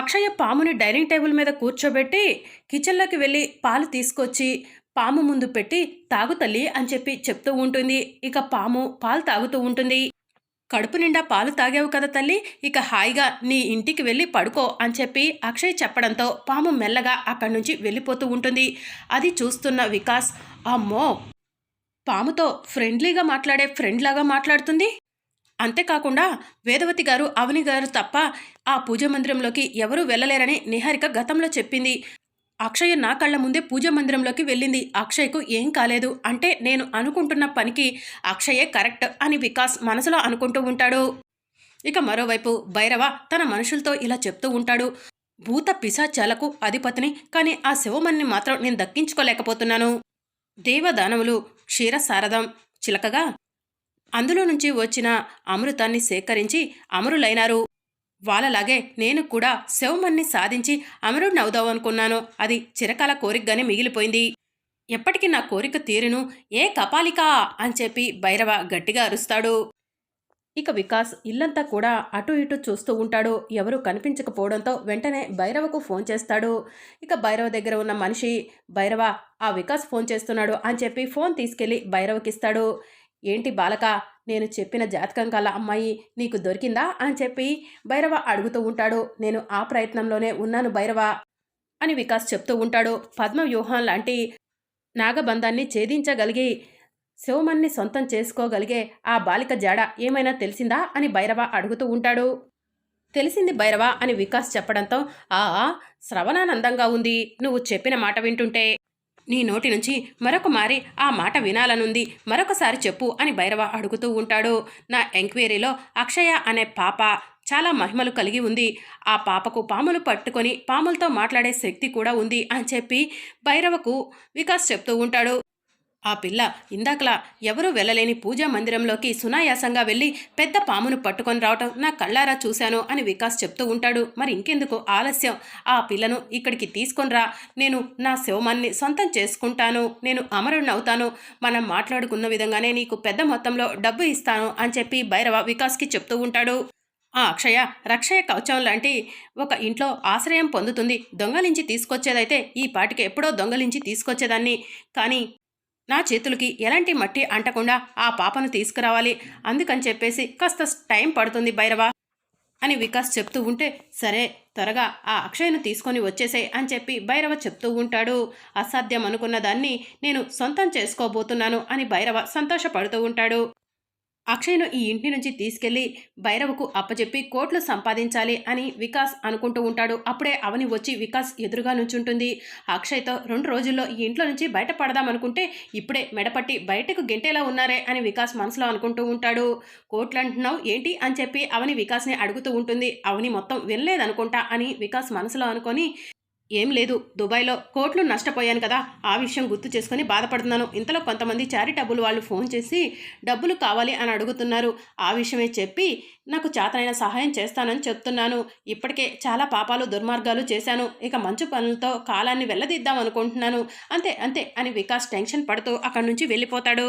అక్షయ పాముని dining table మీద కూర్చోబెట్టి కిచెన్లోకి వెళ్ళి పాలు తీసుకొచ్చి పాము ముందు పెట్టి తాగు తల్లి అని చెప్పి చెప్తూ ఉంటుంది. ఇక పాము పాలు తాగుతూ ఉంటుంది. కడుపు నిండా పాలు తాగావు కదా తల్లి ఇక హాయిగా నీ ఇంటికి వెళ్ళి పడుకో అని చెప్పి అక్షయ్ చెప్పడంతో పాము మెల్లగా అక్కడి నుంచి వెళ్ళిపోతూ ఉంటుంది. అది చూస్తున్న వికాస్ అమ్మో! పాముతో ఫ్రెండ్లీగా మాట్లాడే ఫ్రెండ్ లాగా మాట్లాడుతుంది. అంతేకాకుండా వేదవతి గారు అవని గారు తప్ప ఆ పూజ మందిరంలోకి ఎవరూ వెళ్ళలేరని నిహారిక గతంలో చెప్పింది. అక్షయ నా కళ్ళ ముందే పూజ మందిరంలోకి వెళ్ళింది. అక్షయ్కు ఏం కాలేదు. అంటే నేను అనుకుంటున్న పనికి అక్షయే కరెక్ట్ అని వికాస్ మనసులో అనుకుంటూ ఉంటాడు. ఇక మరోవైపు భైరవ తన మనుషులతో ఇలా చెప్తూ ఉంటాడు. భూత పిశాచాలకు అధిపతిని కానీ ఆ శివమన్ని మాత్రం నేను దక్కించుకోలేకపోతున్నాను. దేవదానవులు క్షీరసారథం. చిలకగా అందులో నుంచి వచ్చిన అమృతాన్ని సేకరించి అమరులైనారు. వాళ్ళలాగే నేను కూడా శవమన్ని సాధించి అమరుడిని అవుదామనుకున్నాను అది చిరకాల కోరికగానే మిగిలిపోయింది. ఎప్పటికీ నా కోరిక తీరును ఏ కపాలికా అని చెప్పి భైరవ గట్టిగా అరుస్తాడు. ఇక వికాస్ ఇల్లంతా కూడా అటు ఇటు చూస్తూ ఉంటాడు. ఎవరు కనిపించకపోవడంతో వెంటనే భైరవకు ఫోన్ చేస్తాడు. ఇక భైరవ దగ్గర ఉన్న మనిషి భైరవ ఆ వికాస్ ఫోన్ చేస్తున్నాడు అని చెప్పి ఫోన్ తీసుకెళ్ళి భైరవకిస్తాడు. ఏంటి బాలక నేను చెప్పిన జాతకం కల అమ్మాయి నీకు దొరికిందా? అని చెప్పి భైరవ అడుగుతూ ఉంటాడు. నేను ఆ ప్రయత్నంలోనే ఉన్నాను భైరవ అని వికాస్ చెప్తూ ఉంటాడు. పద్మ వ్యూహం లాంటి నాగబంధాన్ని ఛేదించగలిగి శివమన్ని సొంతం చేసుకోగలిగే ఆ బాలిక జాడ ఏమైనా తెలిసిందా? అని భైరవ అడుగుతూ ఉంటాడు. తెలిసింది భైరవ అని వికాస్ చెప్పడంతో ఆ శ్రవణానందంగా ఉంది. నువ్వు చెప్పిన మాట వింటుంటే నీ నోటి నుంచి మరొక మారి ఆ మాట వినాలనుంది. మరొకసారి చెప్పు అని భైరవ అడుగుతూ ఉంటాడు. నా ఎంక్వైరీలో అక్షయ అనే పాప చాలా మహిమలు కలిగి ఉంది. ఆ పాపకు పాములు పట్టుకొని పాములతో మాట్లాడే శక్తి కూడా ఉంది అని చెప్పి భైరవకు వికాస్ చెప్తూ ఉంటాడు. ఆ పిల్ల ఇందాకలా ఎవరూ వెళ్ళలేని పూజా మందిరంలోకి సునాయాసంగా వెళ్ళి పెద్ద పామును పట్టుకొని రావటం నా కళ్ళారా చూశాను అని వికాస్ చెప్తూ ఉంటాడు. మరి ఇంకెందుకు ఆలస్యం? ఆ పిల్లను ఇక్కడికి తీసుకొనిరా నేను నా శివమాన్ని సొంతం చేసుకుంటాను. నేను అమరుణ్ణి అవుతాను మనం మాట్లాడుకున్న విధంగానే నీకు పెద్ద మొత్తంలో డబ్బు ఇస్తాను అని చెప్పి భైరవ వికాస్కి చెప్తూ ఉంటాడు. ఆ అక్షయ రక్షయ కవచం లాంటి ఒక ఇంట్లో ఆశ్రయం పొందుతుంది. దొంగలించి తీసుకొచ్చేదైతే ఈ పాటికి ఎప్పుడో దొంగలించి తీసుకొచ్చేదాన్ని. కానీ నా చేతులకి ఎలాంటి మట్టి అంటకుండా ఆ పాపను తీసుకురావాలి. అందుకని చెప్పేసి కాస్త టైం పడుతుంది భైరవ అని వికాస్ చెప్తూ ఉంటే సరే త్వరగా ఆ అక్షయను తీసుకొని వచ్చేసాయి అని చెప్పి భైరవ చెప్తూ ఉంటాడు. అసాధ్యం అనుకున్న దాన్ని నేను సొంతం చేసుకోబోతున్నాను అని భైరవ సంతోషపడుతూ ఉంటాడు. అక్షయ్ను ఈ ఇంటి నుంచి తీసుకెళ్ళి భైరవకు అప్పచెప్పి కోట్లు సంపాదించాలి అని వికాస్ అనుకుంటూ ఉంటాడు. అప్పుడే అవని వచ్చి వికాస్ ఎదురుగా నుంచుంటుంది. అక్షయ్తో రెండు రోజుల్లో ఈ ఇంట్లో నుంచి బయటపడదాం అనుకుంటే ఇప్పుడే మెడపట్టి బయటకు గెంటేలా ఉన్నారే అని వికాస్ మనసులో అనుకుంటూ ఉంటాడు. కోట్లు అంటున్నావు ఏంటి అని చెప్పి అవని వికాస్ని అడుగుతూ ఉంటుంది. అవని మొత్తం వినలేదనుకుంటా అని వికాస్ మనసులో అనుకొని ఏం లేదు. దుబాయ్లో కోట్లు నష్టపోయాను కదా. ఆ విషయం గుర్తు చేసుకుని బాధపడుతున్నాను. ఇంతలో కొంతమంది చారిటబుల్ వాళ్ళు ఫోన్ చేసి డబ్బులు కావాలి అని అడుగుతున్నారు. ఆ విషయమే చెప్పి నాకు చేతనైన సహాయం చేస్తానని చెప్తున్నాను. ఇప్పటికే చాలా పాపాలు దుర్మార్గాలు చేశాను. ఇక మంచు పనులతో కాలాన్ని వెళ్ళదిద్దాం అనుకుంటున్నాను. అంతే అంతే అని వికాస్ టెన్షన్ పడుతూ అక్కడి నుంచి వెళ్ళిపోతాడు.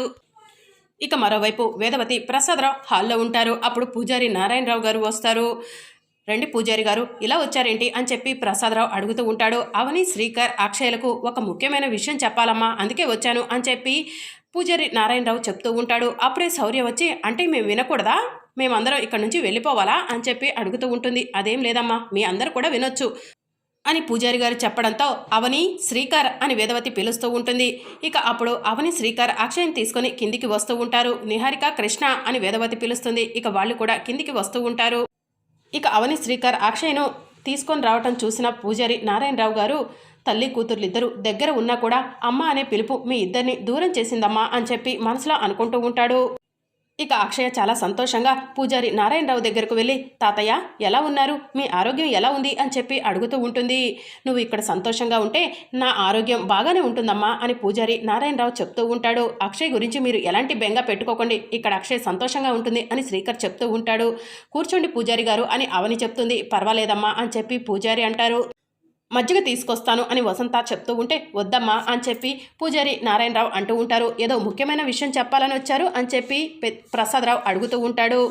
ఇక మరోవైపు వేదవతి ప్రసాదరావు హాల్లో ఉంటారు. అప్పుడు పూజారి నారాయణరావు గారు వస్తారు. రండి పూజారి గారు ఇలా వచ్చారేంటి అని చెప్పి ప్రసాదరావు అడుగుతూ ఉంటాడు. అవని శ్రీకర్ అక్షయలకు ఒక ముఖ్యమైన విషయం చెప్పాలమ్మా అందుకే వచ్చాను అని చెప్పి పూజారి నారాయణరావు చెప్తూ ఉంటాడు. అప్పుడే శౌర్య వచ్చి అంటే మేము వినకూడదా? మేమందరం ఇక్కడ నుంచి వెళ్ళిపోవాలా? అని చెప్పి అడుగుతూ ఉంటుంది. అదేం లేదమ్మా మీ అందరు కూడా వినొచ్చు అని పూజారి గారు చెప్పడంతో అవని శ్రీకర్ అని వేదవతి పిలుస్తూ ఉంటుంది. ఇక అప్పుడు అవని శ్రీకర్ అక్షయం తీసుకొని కిందికి వస్తూ ఉంటారు. నిహారిక కృష్ణ అని వేదవతి పిలుస్తుంది. ఇక వాళ్ళు కూడా కిందికి వస్తూ ఉంటారు. ఇక అవని శ్రీకర్ అక్షయ్ను తీసుకొని రావటం చూసిన పూజారి నారాయణరావు గారు తల్లి కూతుర్లిద్దరూ దగ్గర ఉన్నా కూడా అమ్మ అనే పిలుపు మీ ఇద్దరిని దూరం చేసిందమ్మా అని చెప్పి మనసులో అనుకుంటూ ఉంటాడు. ఇక అక్షయ చాలా సంతోషంగా పూజారి నారాయణరావు దగ్గరకు వెళ్ళి తాతయ్య ఎలా ఉన్నారు? మీ ఆరోగ్యం ఎలా ఉంది? అని చెప్పి అడుగుతూ ఉంటుంది. నువ్వు ఇక్కడ సంతోషంగా ఉంటే నా ఆరోగ్యం బాగానే ఉంటుందమ్మా అని పూజారి నారాయణరావు చెప్తూ ఉంటాడు. అక్షయ్ గురించి మీరు ఎలాంటి బెంగ పెట్టుకోకండి ఇక్కడ అక్షయ్ సంతోషంగా ఉంటుంది అని శ్రీకర్ చెప్తూ ఉంటాడు. కూర్చోండి పూజారి గారు అని అవని చెప్తుంది. పర్వాలేదమ్మా అని చెప్పి పూజారి అంటారు. మజ్జిగ తీసుకొస్తాను అని వసంత చెప్తూ ఉంటే వద్దమ్మా అని చెప్పి పూజారి నారాయణరావు అంటూ ఉంటారు. ఏదో ముఖ్యమైన విషయం చెప్పాలని వచ్చారు అని చెప్పి ప్రసాదరావు అడుగుతూ ఉంటాడు.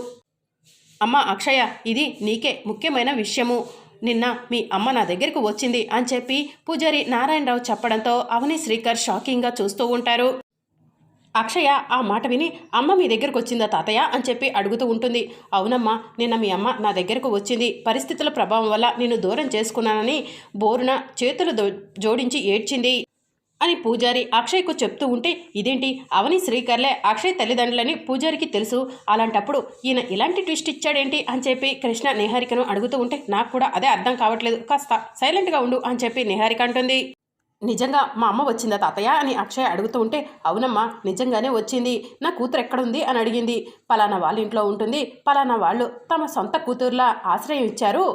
అమ్మ అక్షయ ఇది నీకే ముఖ్యమైన విషయము. నిన్న మీ అమ్మ నా దగ్గరికి వచ్చింది అని చెప్పి పూజారి నారాయణరావు చెప్పడంతో అవని శ్రీకర్ షాకింగ్గా చూస్తూ ఉంటారు. అక్షయ ఆ మాట విని అమ్మ మీ దగ్గరకు వచ్చిందా తాతయ్య? అని చెప్పి అడుగుతూ ఉంటుంది. అవునమ్మా నిన్న మీ అమ్మ నా దగ్గరకు వచ్చింది. పరిస్థితుల ప్రభావం వల్ల నేను దూరం చేసుకున్నానని బోరున చేతులు జోడించి ఏడ్చింది అని పూజారి అక్షయ్కు చెప్తూ ఉంటే ఇదేంటి? అవని శ్రీకర్లే అక్షయ్ తల్లిదండ్రులని పూజారికి తెలుసు. అలాంటప్పుడు ఈయన ఇలాంటి ట్విస్ట్ ఇచ్చాడేంటి? అని చెప్పి కృష్ణ నిహారికను అడుగుతూ ఉంటే నాకు కూడా అదే అర్థం కావట్లేదు. కాస్త సైలెంట్గా ఉండు అని చెప్పి నిహారిక అంటుంది. నిజంగా మా అమ్మ వచ్చిందా తాతయ్య అని అక్షయ్ అడుగుతూ ఉంటే అవునమ్మా నిజంగానే వచ్చింది. నా కూతురు ఎక్కడుంది అని అడిగింది. పలానా వాళ్ళ ఇంట్లో ఉంటుంది పలానా వాళ్ళు తమ సొంత కూతురులా ఆశ్రయం ఇచ్చారు.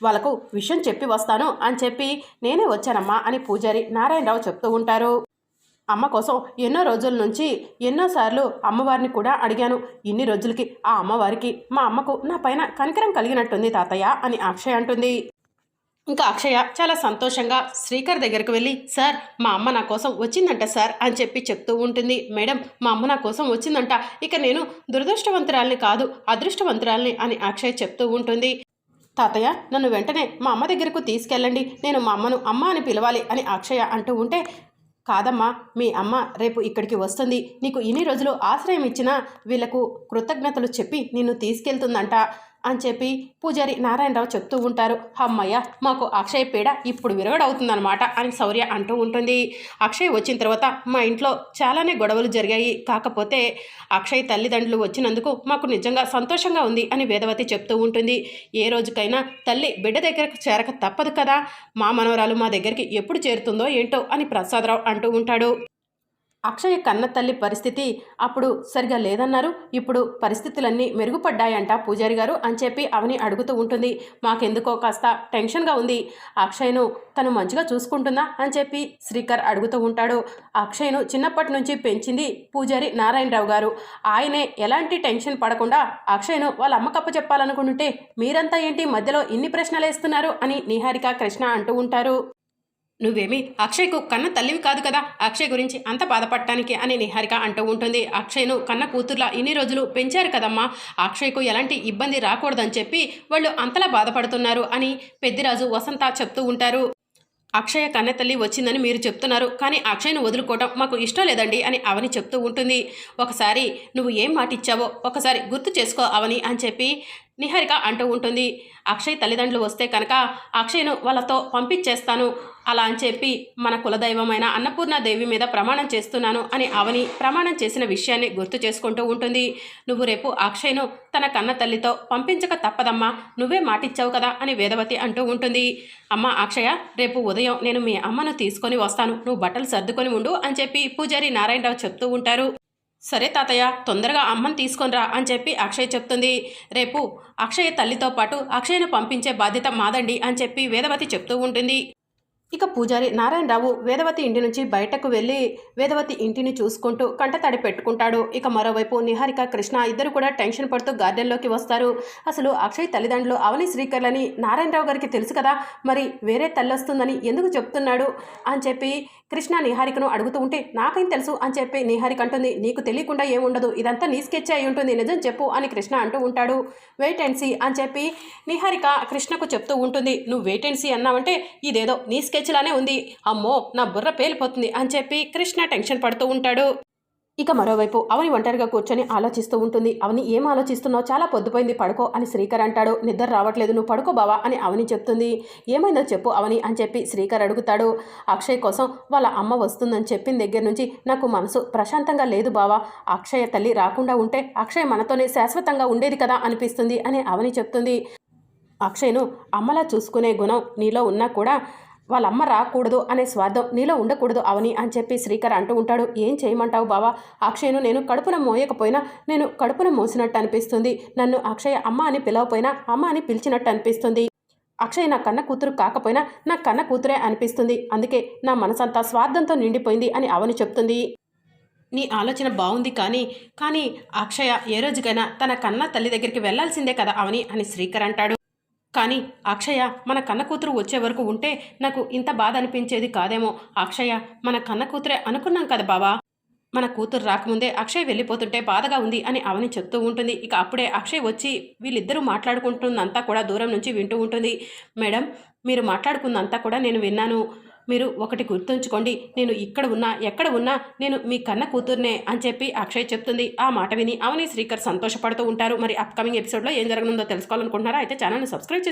వాళ్ళకు విషయం చెప్పి వస్తాను అని చెప్పి నేనే వచ్చానమ్మా అని పూజారి నారాయణరావు చెప్తూ ఉంటారు. అమ్మ కోసం ఎన్నో రోజుల నుంచి ఎన్నోసార్లు అమ్మవారిని కూడా అడిగాను. ఇన్ని రోజులకి ఆ అమ్మవారికి మా అమ్మకు నా పైన కనికరం కలిగినట్టుంది తాతయ్య అని అక్షయ్ అంటుంది. ఇంకా అక్షయ చాలా సంతోషంగా శ్రీకర్ దగ్గరికి వెళ్ళి సార్ మా అమ్మ నా కోసం వచ్చిందంట సార్ అని చెప్పి చెప్తూ ఉంటుంది. మేడం మా అమ్మ నా కోసం వచ్చిందంట. ఇక నేను దురదృష్టవంతురాల్ని కాదు అదృష్టవంతురాల్ని అని అక్షయ్ చెప్తూ ఉంటుంది. తాతయ్య నన్ను వెంటనే మా అమ్మ దగ్గరకు తీసుకెళ్ళండి. నేను మా అమ్మను అమ్మ అని పిలవాలి అని అక్షయ అంటూ ఉంటే కాదమ్మా మీ అమ్మ రేపు ఇక్కడికి వస్తుంది. నీకు ఇన్ని రోజులు ఆశ్రయం ఇచ్చినా వీళ్ళకు కృతజ్ఞతలు చెప్పి నిన్ను తీసుకెళ్తుందంట. అని చెప్పి పూజారి నారాయణరావు చెప్తూ ఉంటారు. అమ్మయ్య మాకు అక్షయ్ పీడ ఇప్పుడు విరగడవుతుందనమాట అని శౌర్య అంటూ ఉంటుంది. అక్షయ్ వచ్చిన తర్వాత మా ఇంట్లో చాలానే గొడవలు జరిగాయి. కాకపోతే అక్షయ్ తల్లిదండ్రులు వచ్చినందుకు మాకు నిజంగా సంతోషంగా ఉంది అని వేదవతి చెప్తూ ఉంటుంది. ఏ రోజుకైనా తల్లి బిడ్డ దగ్గరకు చేరక తప్పదు కదా. మా మనవరాలు మా దగ్గరికి ఎప్పుడు చేరుతుందో ఏంటో అని ప్రసాదరావు అంటూ ఉంటాడు. అక్షయ కన్న తల్లి పరిస్థితి అప్పుడు సరిగా లేదన్నారు. ఇప్పుడు పరిస్థితులన్నీ మెరుగుపడ్డాయంట పూజారి గారు అని చెప్పి అవని అడుగుతూ ఉంటుంది. మాకెందుకో కాస్త టెన్షన్గా ఉంది. అక్షయ్ను తను మంచిగా చూసుకుంటుందా అని చెప్పి శ్రీకర్ అడుగుతూ ఉంటాడు. అక్షయ్ను చిన్నప్పటి నుంచి పెంచింది పూజారి నారాయణరావు గారు. ఆయనే ఎలాంటి టెన్షన్ పడకుండా అక్షయ్ను వాళ్ళ అమ్మకప్ప చెప్పాలనుకుంటుంటే మీరంతా ఏంటి మధ్యలో ఇన్ని ప్రశ్నలు వేస్తున్నారు అని నిహారిక కృష్ణ అంటూ ఉంటారు. నువ్వేమి అక్షయ్కు కన్న తల్లివి కాదు కదా? అక్షయ్ గురించి అంత బాధపడటానికి అని నిహారిక అంటూ ఉంటుంది. అక్షయ్ను కన్న కూతుర్లా ఇన్ని రోజులు పెంచారు కదమ్మా? అక్షయ్కు ఎలాంటి ఇబ్బంది రాకూడదని చెప్పి వాళ్ళు అంతలా బాధపడుతున్నారు అని పెద్దిరాజు వసంత చెప్తూ ఉంటారు. అక్షయ కన్నెతల్లి వచ్చిందని మీరు చెప్తున్నారు కానీ అక్షయ్ను వదులుకోవటం మాకు ఇష్టం లేదండి అని అవని చెప్తూ ఉంటుంది. ఒకసారి నువ్వు ఏం మాట ఇచ్చావో ఒకసారి గుర్తు చేసుకో అవని అని చెప్పి నిహారిక అంటూ ఉంటుంది. అక్షయ్ తల్లిదండ్రులు వస్తే కనుక అక్షయ్ను వాళ్ళతో పంపించేస్తాను. అలా అని చెప్పి మన కులదైవమైన అన్నపూర్ణాదేవి మీద ప్రమాణం చేస్తున్నాను అని అవని ప్రమాణం చేసిన విషయాన్ని గుర్తు చేసుకుంటూ ఉంటుంది. నువ్వు రేపు అక్షయ్ను తన కన్న తల్లితో పంపించక తప్పదమ్మా. నువ్వే మాటిచ్చావు కదా అని వేదవతి అంటూ ఉంటుంది. అమ్మ అక్షయ రేపు ఉదయం నేను మీ అమ్మను తీసుకొని వస్తాను. నువ్వు బట్టలు సర్దుకొని ఉండు అని చెప్పి పూజారి నారాయణరావు చెప్తూ ఉంటారు. సరే తాతయ్య తొందరగా అమ్మని తీసుకొనిరా అని చెప్పి అక్షయ్ చెప్తుంది. రేపు అక్షయ్ తల్లితో పాటు అక్షయ్ను పంపించే బాధ్యత మాదండి అని చెప్పి వేదవతి చెప్తూ ఉంటుంది. ఇక పూజారి నారాయణరావు వేదవతి ఇంటి నుంచి బయటకు వెళ్ళి వేదవతి ఇంటిని చూసుకుంటూ కంటతడి పెట్టుకుంటాడు. ఇక మరోవైపు నిహారిక కృష్ణ ఇద్దరు కూడా టెన్షన్ పడుతూ గార్డెన్లోకి వస్తారు. అసలు అక్షయ్ తల్లిదండ్రులు అవని శ్రీకర్లని నారాయణరావు గారికి తెలుసు కదా? మరి వేరే తల్లి వస్తుందని ఎందుకు చెప్తున్నాడు? అని చెప్పి కృష్ణ నిహారికను అడుగుతూ ఉంటే నాకేం తెలుసు అని చెప్పి నిహారిక అంటుంది. నీకు తెలియకుండా ఏముండదు ఇదంతా నీ స్కెచ్ అయి ఉంటుంది. నిజం చెప్పు అని కృష్ణ అంటూ ఉంటాడు. వెయిట్ అండ్ సీ అని చెప్పి నిహారిక కృష్ణకు చెప్తూ ఉంటుంది. నువ్వు వెయిట్ అండ్ సీ అన్నావంటే ఇదేదో నీ స్కెచ్ లానే ఉంది. అమ్మో నా బుర్ర పేలిపోతుంది అని చెప్పి కృష్ణ టెన్షన్ పడుతూ ఉంటాడు. ఇక మరోవైపు అవని ఒంటరిగా కూర్చొని ఆలోచిస్తూ ఉంటుంది. అవని ఏం ఆలోచిస్తున్నావు? చాలా పొద్దుపోయింది పడుకో అని శ్రీకర్ అంటాడు. నిద్ర రావట్లేదు నువ్వు పడుకో బావా అని అవని చెప్తుంది. ఏమైందో చెప్పు అవని అని చెప్పి శ్రీకర్ అడుగుతాడు. అక్షయ్ కోసం వాళ్ళ అమ్మ వస్తుందని చెప్పిన దగ్గర నుంచి నాకు మనసు ప్రశాంతంగా లేదు బావా. అక్షయ తల్లి రాకుండా ఉంటే అక్షయ్ మనతోనే శాశ్వతంగా ఉండేది కదా అనిపిస్తుంది అని అవని చెప్తుంది. అక్షయ్ను అమ్మలా చూసుకునే గుణం నీలో ఉన్నా కూడా వాళ్ళ అమ్మ రాకూడదు అనే స్వార్థం నీలో ఉండకూడదు అవని అని చెప్పి శ్రీకర్ అంటూ ఉంటాడు. ఏం చేయమంటావు బావా? అక్షయ్ను నేను కడుపున మోయకపోయినా నేను కడుపున మోసినట్టు అనిపిస్తుంది. నన్ను అక్షయ అమ్మ అని పిలవపోయినా అమ్మ అని పిలిచినట్టు అనిపిస్తుంది. అక్షయ్ నా కన్న కూతురు కాకపోయినా నా కన్న కూతురే అనిపిస్తుంది. అందుకే నా మనసంతా స్వార్థంతో నిండిపోయింది అని అవని చెప్తుంది. నీ ఆలోచన బాగుంది కానీ కానీ అక్షయ ఏ రోజుకైనా తన కన్న తల్లి దగ్గరికి వెళ్ళాల్సిందే కదా అవని అని శ్రీకర్ అంటాడు. కానీ అక్షయ మన కన్న కూతురు వచ్చే వరకు ఉంటే నాకు ఇంత బాధ అనిపించేది కాదేమో. అక్షయ మన కన్న కూతురే అనుకున్నాం కదా బావా? మన కూతురు రాకముందే అక్షయ్ వెళ్ళిపోతుంటే బాధగా ఉంది అని అవని చెప్తూ ఉంటుంది. ఇక అప్పుడే అక్షయ్ వచ్చి వీళ్ళిద్దరూ మాట్లాడుకుంటున్నంతా కూడా దూరం నుంచి వింటూ ఉంటుంది. మేడం మీరు మాట్లాడుకున్నంతా కూడా నేను విన్నాను. మీరు ఒకటి గుర్తుంచుకోండి నేను ఇక్కడ ఉన్నా ఎక్కడ ఉన్నా నేను మీ కన్న కూతుర్నే అని చెప్పి అక్షయ్ చెప్తుంది. ఆ మాట విని అవని శ్రీకర్ సంతోషపడుతూ ఉంటారు. మరి అప్కమింగ్ ఎపిసోడ్లో ఏం జరగనుందో తెలుసుకోవాలనుకుంటున్నారా? అయితే ఛానల్ని సబ్స్క్రైబ్ చేసుకోండి